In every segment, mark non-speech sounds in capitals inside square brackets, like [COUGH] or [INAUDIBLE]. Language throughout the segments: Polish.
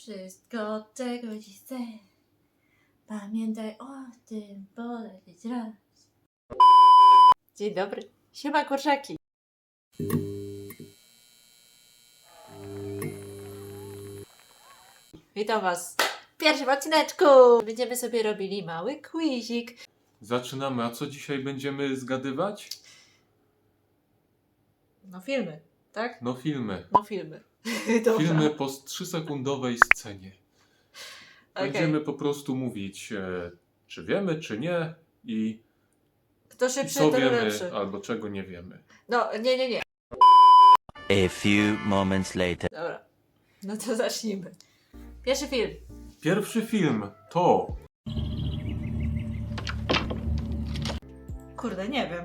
Wszystko, czego ci chcę. Pamiętaj o tym, polecieć raz. Dzień dobry. Siema kurczaki. Witam was w pierwszym odcineczku. Będziemy sobie robili mały quizik. Zaczynamy. A co dzisiaj będziemy zgadywać? No filmy, tak? No filmy. No filmy. [LAUGHS] Dobra. Filmy po 3-sekundowej scenie. Okej. Będziemy po prostu mówić, e, czy wiemy, czy nie i Kto szybszy, co wiemy, lepszy. albo czego nie wiemy. No, nie, nie, nie. A few moments later. Dobra. No to zacznijmy. Pierwszy film. Pierwszy film to Kurde, nie wiem.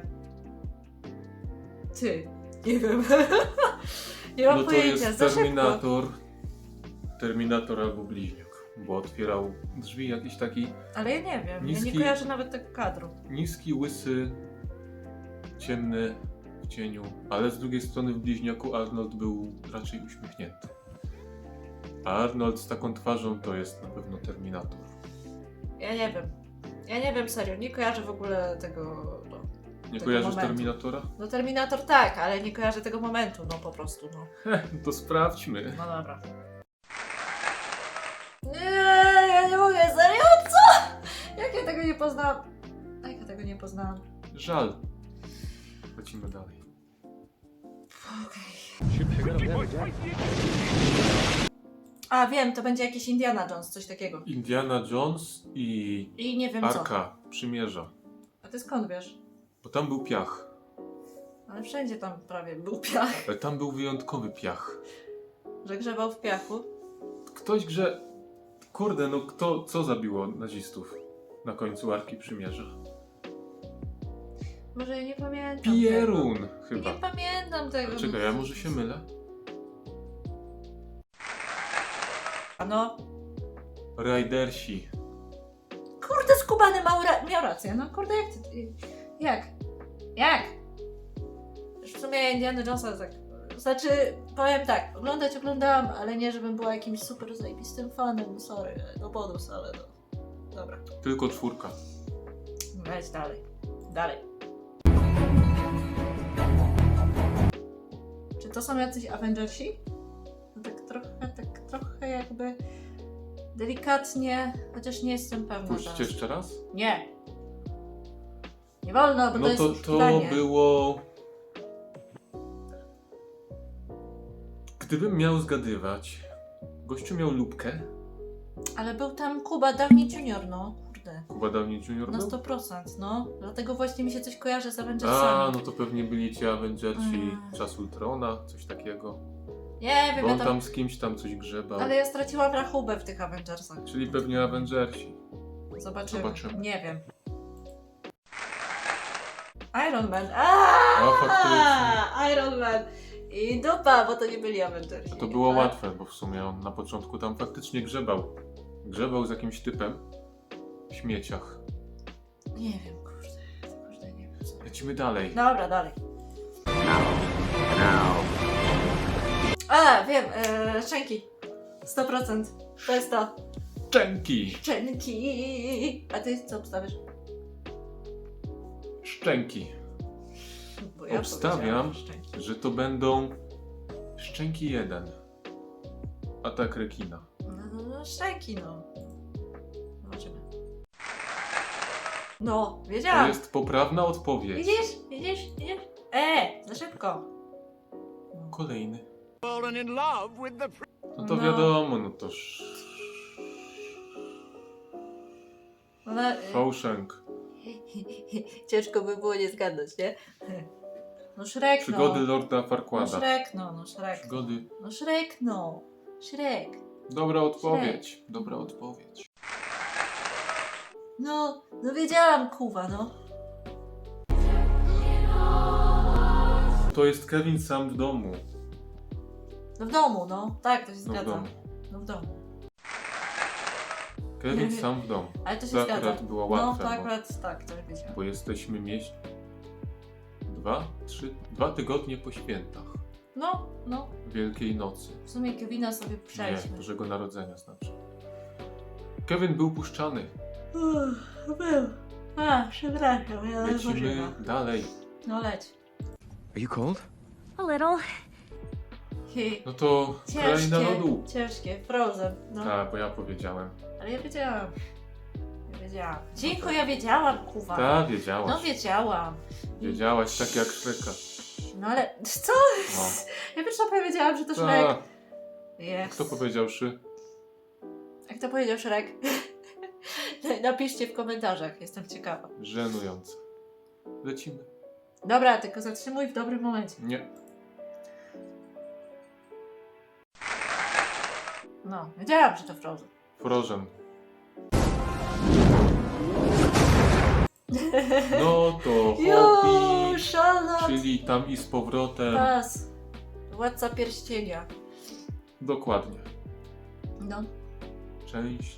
Ty. Nie wiem. [LAUGHS] nie mam no to pojęcia. jest Za szybko. Terminator. Terminator albo Bliźniak, bo otwierał drzwi jakiś taki Ale ja nie wiem. Ja Niski- nie kojarzę nawet tego kadru. niski, łysy, ciemny w cieniu, ale z drugiej strony w Bliźniaku Arnold był raczej uśmiechnięty. A Arnold z taką twarzą to jest na pewno Terminator. Ja nie wiem. Ja nie wiem serio. Nie kojarzę w ogóle tego. No, Nie kojarzysz momentu. Terminatora? no Terminator tak, ale nie kojarzę tego momentu. No po prostu. No, [LAUGHS] to sprawdźmy. no dobra. Nie, ja nie mogę. Serio? Co? Jak ja tego nie poznałam? Jak ja tego nie poznałam? Żal. Lecimy dalej. Okej. A wiem, to będzie jakiś Indiana Jones, coś takiego. Indiana Jones i I nie wiem co. Arka Przymierza. A ty skąd wiesz? Bo tam był piach. Ale wszędzie tam prawie był piach, Ale tam był wyjątkowy piach. że grzebał w piachu. Ktoś grze... Kurde, no kto, co zabiło nazistów na końcu Arki Przymierza? Może ja nie pamiętam. Pierun Tego. chyba. Nie pamiętam tego. Czekaj, ja może się mylę? A no. Ridersi. Kurde, skubany miał, ra- miał rację. No kurde, jak ty... Jak? Jak? Już w sumie Indiana Jonesa tak... Znaczy, powiem tak, oglądać oglądałam, ale nie, żebym była jakimś super zajebistym fanem, sorry, do bonus, ale no. Dobra, Tylko czwórka. leć dalej. Dalej. Czy to są jacyś Avengersi? No tak trochę, tak trochę jakby delikatnie, chociaż nie jestem pewna Puśćcie teraz. jeszcze raz? Nie. Wolno, bo No to to, to było... Gdybym miał zgadywać, gościu miał lubkę, Ale był tam Kuba Downey Jr., no. Kurde. Kuba Downey Jr. Na był? 100%, no. Dlatego właśnie mi się coś kojarzy z A, Avengersami. no to pewnie byli ci Avengersi Mm. Czas Ultrona, coś takiego. Nie wiem, Bo ja on tam... tam z kimś tam coś grzebał. Ale ja straciłam rachubę w tych Avengersach. Czyli pewnie Avengersi. Zobaczymy. Zobaczymy. Nie wiem. Iron Man. Aaaa! Faktycznie. Iron Man. I dupa, bo to nie byli Avengersi. A to było Ale- łatwe, bo w sumie on na początku tam faktycznie grzebał. Grzebał z jakimś typem w śmieciach. Nie wiem, kurde. Kurde, nie wiem. Lecimy dalej. Dobra, dalej. A, wiem, e, szczęki. 100%. To jest to. Szczęki! Szczęki. A ty co obstawiasz? Szczęki. Bo ja Obstawiam. szczęki. Że to będą Szczęki 1. Atak rekina. No, no, no, szczęki, no. Zobaczymy. No, To wiedziałam. jest poprawna odpowiedź. Widzisz? Widzisz? Widzisz? E, za szybko. Kolejny. Fallen in love with the No to No. wiadomo, no to sz... No, Shawshank. [LAUGHS] Ciężko by było nie zgadnąć, nie? No Shrek, Przygody no. Lorda No Farquada. Shrek, no, no Shrek. Przygody. No Shrek, no. Shrek. Dobra odpowiedź. Dobra odpowiedź. No, no wiedziałam, kuwa, no. To jest Kevin sam w domu. No w domu, no. Tak, to się No w zgadza. domu. No w domu. Kevin [LAUGHS] sam w domu. Ale to się To zgadza. akurat było No, łatwe, to bo- akurat tak, to wiedziałam. Bo jesteśmy mieś... Dwa, trzy, dwa tygodnie po świętach. No, no. Wielkiej Nocy. W sumie Kevina sobie Nie, przejśmy. Bożego Narodzenia znaczy. Kevin był puszczany. Uff, był. A, przepraszam, ja Lecimy dalej. No leć. Are you cold? A little. No to Kraina Ciężkie, Lodu. ciężkie, Frozen. No, Tak, bo ja powiedziałem. ale ja wiedziałam. Ja wiedziałam. Cicho, ja wiedziałam, kuwa. Tak, No wiedziałaś. wiedziałam. Wiedziałaś tak jak Shreka. No ale, co? No. Ja pierwsza powiedziałam, że to Shrek. Tak. Kto powiedział szy? A kto powiedział Shrek? Napiszcie w komentarzach, jestem ciekawa. Żenujące. Lecimy. Dobra, tylko zatrzymuj w dobrym momencie. Nie. No, wiedziałam, że to Frozen. Frozen. No to Hobbit, [LAUGHS] Już, Charlotte! czyli tam i z powrotem. Pas. Władca pierścienia. Dokładnie. No, Część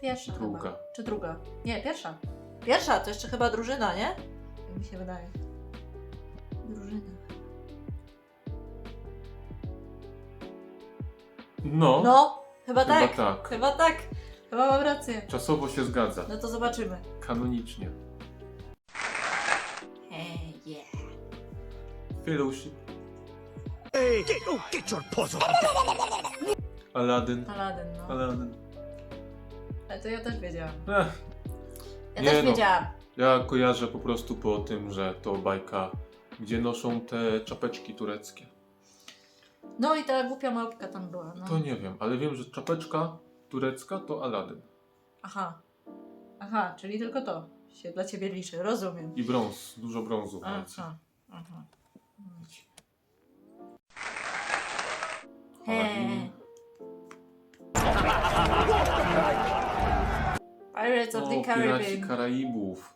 pierwsza Druga. chyba. Czy druga? Nie, pierwsza. Pierwsza, to jeszcze chyba drużyna, nie? Jak mi się wydaje. Drużyna. No, No, chyba, chyba tak. tak. Chyba tak. Chyba mam rację. Czasowo się zgadza. No to zobaczymy. Kanonicznie. Hey, yeah. Fellowship. Hey, get, oh, get your paws off! Aladdin. Aladdin, no. Aladdin. Ale to ja też wiedziałam. Ech, Ja Nie też no. wiedziałam. ja kojarzę po prostu po tym, że to bajka, gdzie noszą te czapeczki tureckie. No i ta głupia małpka tam była. No. To nie wiem, ale wiem, że czapeczka turecka to Aladdin. Aha. Aha, czyli tylko to się dla ciebie liczy. Rozumiem. I brąz, dużo brązu w. Aha. Aha. Aladdin. Pirates of the O, Piraci Caribbean. Karaibów.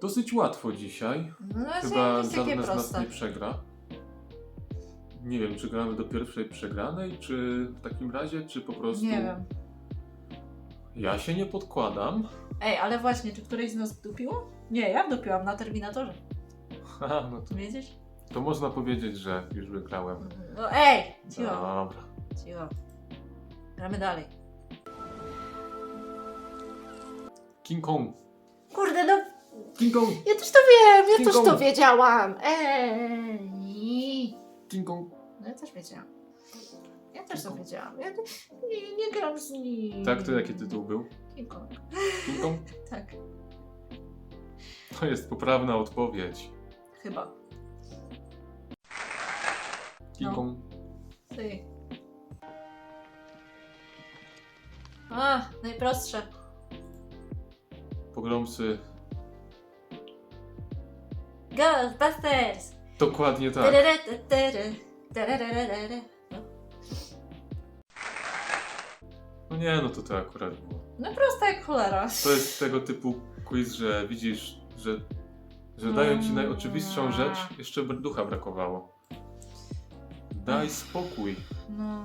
Dosyć łatwo dzisiaj. No Chyba jest takie żadne z nas proste. nie przegra. Nie wiem, czy gramy do pierwszej przegranej, czy w takim razie, czy po prostu... Nie wiem. Ja się nie podkładam. Ej, ale właśnie, czy któryś z nas wdupiło? Nie, ja wdupiłam na Terminatorze. Haha, [LAUGHS] no to, Wiedziesz? to można powiedzieć, że już wygrałem. No ej! Cicho, Dobra. cicho. Gramy dalej. King Kong. Kurde, no King Kong. ja też to wiem, ja też to wiedziałam. Ej! King Kong. No ja też wiedziałam. Ja też to wiedziałam. Ja nie, nie gram z nim. Tak, to jaki tytuł był? King Kong. King Kong? Tak, To jest poprawna odpowiedź. chyba. King No. Kong. Ty. A, najprostsze. Pogromcy. Ghostbusters! Dokładnie tak. No. No nie, no to to akurat było. No proste jak cholera. To jest tego typu quiz, że widzisz, że, że dają ci najoczywistszą rzecz, jeszcze br- ducha brakowało. Daj spokój. No.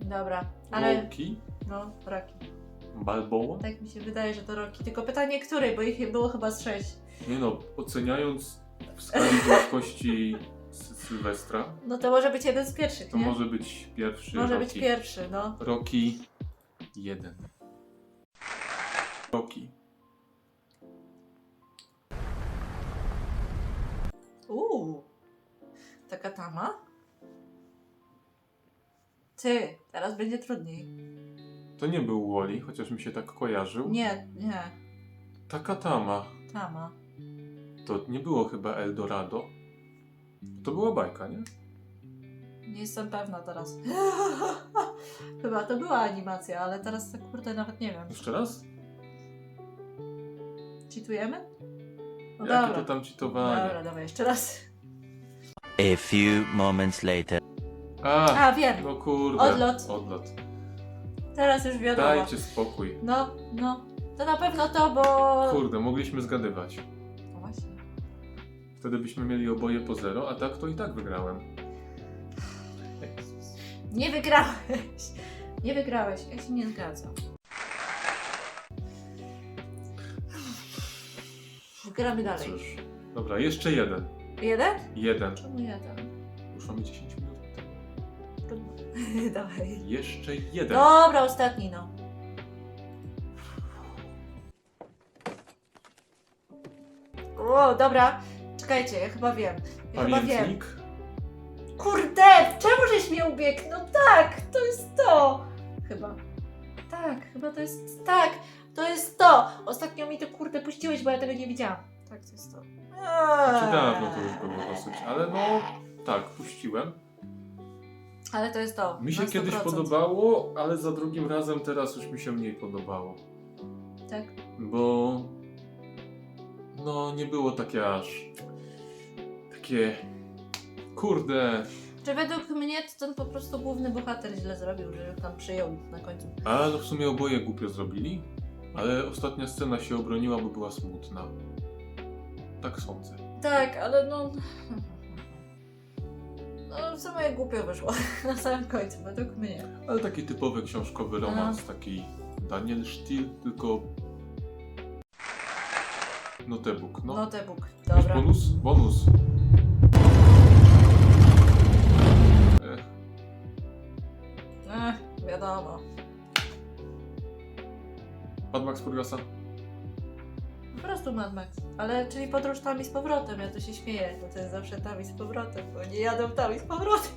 Dobra, ale Roki? no, Rocky. Balboa? Tak mi się wydaje, że to Rocky. Tylko pytanie, który, bo ich było chyba z sześć. Nie no, oceniając w skali wielkości Sy- Sylwestra, No to może być jeden z pierwszych, to nie? może być pierwszy Może Rocky. być pierwszy, no. Rocky 1. Rocky. Uuu. Taka tama? Ty, teraz będzie trudniej. To nie był Wally, chociaż mi się tak kojarzył. Nie, nie. Taka tama. Tama. To nie było chyba Eldorado. To była bajka, nie? Nie jestem pewna teraz. [LAUGHS] Chyba to była animacja, ale teraz tak kurde nawet nie wiem. Jeszcze raz? Cheatujemy? No Jakie dobra. to tam czytowanie? Dobra, dawaj, jeszcze raz. A few moments later. A, A, wiem. no kurde. Odlot. Odlot. Teraz już wiadomo. Dajcie spokój. No, no. To na pewno to, bo... Kurde, mogliśmy zgadywać. No właśnie. Wtedy byśmy mieli oboje po zero, a tak to i tak wygrałem. Nie wygrałeś. Nie wygrałeś. Ja się nie zgadzam. gramy dalej. Cóż. Dobra, jeszcze jeden. Jeden? Jeden. Czemu jeden? Już mamy 10 minut. Trudno. [LAUGHS] Dawaj. Jeszcze jeden. Dobra, ostatni no. O, dobra. Czekajcie, ja chyba wiem. Ja chyba wiem. Pamiętnik. Kurde, czemu żeś mnie ubiegł? No tak, to jest to. Chyba. Tak, chyba to jest. Tak, to jest to. Ostatnio mi to kurde puściłeś, bo ja tego nie widziałam. Tak, to jest to. Czy dawno to już było dosyć, ale no tak, puściłem. Ale to jest to. Mi się na kiedyś 100%. podobało, ale za drugim razem teraz już mi się mniej podobało. Tak. Bo no nie było takie aż takie kurde, Czy według mnie to ten po prostu główny bohater źle zrobił, że tam przyjął na końcu. ale w sumie oboje głupio zrobili, ale ostatnia scena się obroniła, bo była smutna. Tak sądzę. Tak, ale no. No, w sumie głupio wyszło [LAUGHS] na samym końcu, według mnie. Ale taki typowy książkowy No. romans, taki Daniel Stiel, tylko notebook, no. No. Jest Dobra. bonus? Bonus. Ech, Ech, wiadomo. Mad Max Furiosa? Prostu Mad Max. Ale czyli podróż tam i z powrotem, ja to się śmieję, bo to jest zawsze tam i z powrotem, bo nie jadą tam i z powrotem.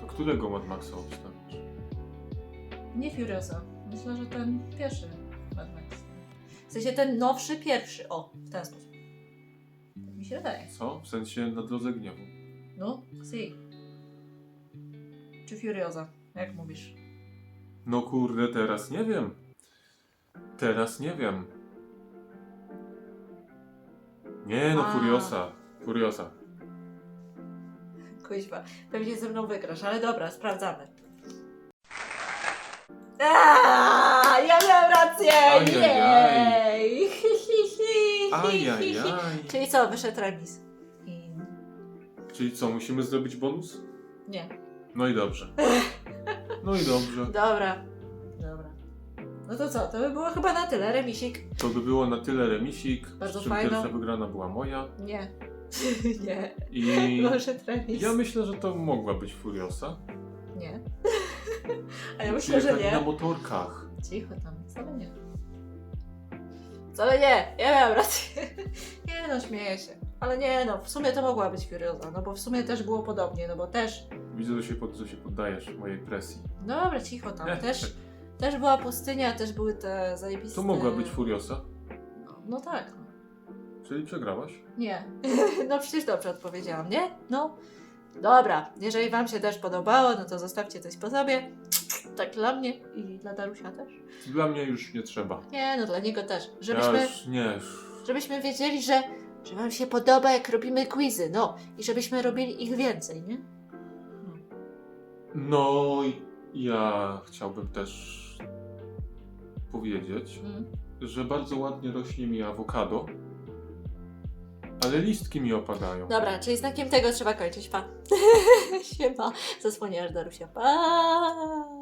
To którego Mad Maxa obstawisz? Nie Furiosa. Myślę, że ten pierwszy Mad Max. W sensie ten nowszy pierwszy. O, w ten sposób. Tak mi się wydaje. Co? W sensie na drodze gniewu. No, si. Czy Furiosa, jak mówisz? No kurde, teraz nie wiem. Teraz nie wiem. Nie no, A. Furiosa. Furiosa. Kuźwa, pewnie ze mną wygrasz, ale dobra, sprawdzamy. Aaaa, ja miałam rację! Ajajaj. Jej! Ajajaj. Czyli co, wyszedł remis? I... Czyli co, musimy zrobić bonus? Nie. No i dobrze. [LAUGHS] No i dobrze. Dobra. No to co, to by było chyba na tyle, remisik? To by było na tyle remisik, Bardzo przy czym fajno. pierwsza wygrana była moja. Nie. [LAUGHS] nie. I [LAUGHS] Może remis. ja myślę, że to mogła być Furiosa. Nie. [LAUGHS] A ja myślę, że na nie. motorkach. Cicho tam, wcale nie. Wcale nie, ja miałam rację. Nie no, śmieję się. Ale nie no, w sumie to mogła być Furiosa, no bo w sumie też było podobnie, no bo też... Widzę, że się, pod, że się poddajesz mojej presji. Dobra, cicho tam, też, też była pustynia, też były te zajebiste... To mogła być Furiosa. No, no tak. Czyli przegrałaś. Nie. [LAUGHS] No przecież dobrze odpowiedziałam, nie? No. Dobra, jeżeli Wam się też podobało, no to zostawcie coś po sobie. Tak dla mnie i dla Darusia też. Dla mnie już nie trzeba. Nie, no dla niego też. Ja Żebyśmy, już nie. Żebyśmy wiedzieli, że, że Wam się podoba, jak robimy quizy. No i żebyśmy robili ich więcej, nie? No, i ja chciałbym też powiedzieć, Mm. że bardzo ładnie rośnie mi awokado, ale listki mi opadają. Dobra, czyli znakiem tego trzeba kończyć. Pa. [LAUGHS] Siema. Zasłoniasz Darusia. Pa.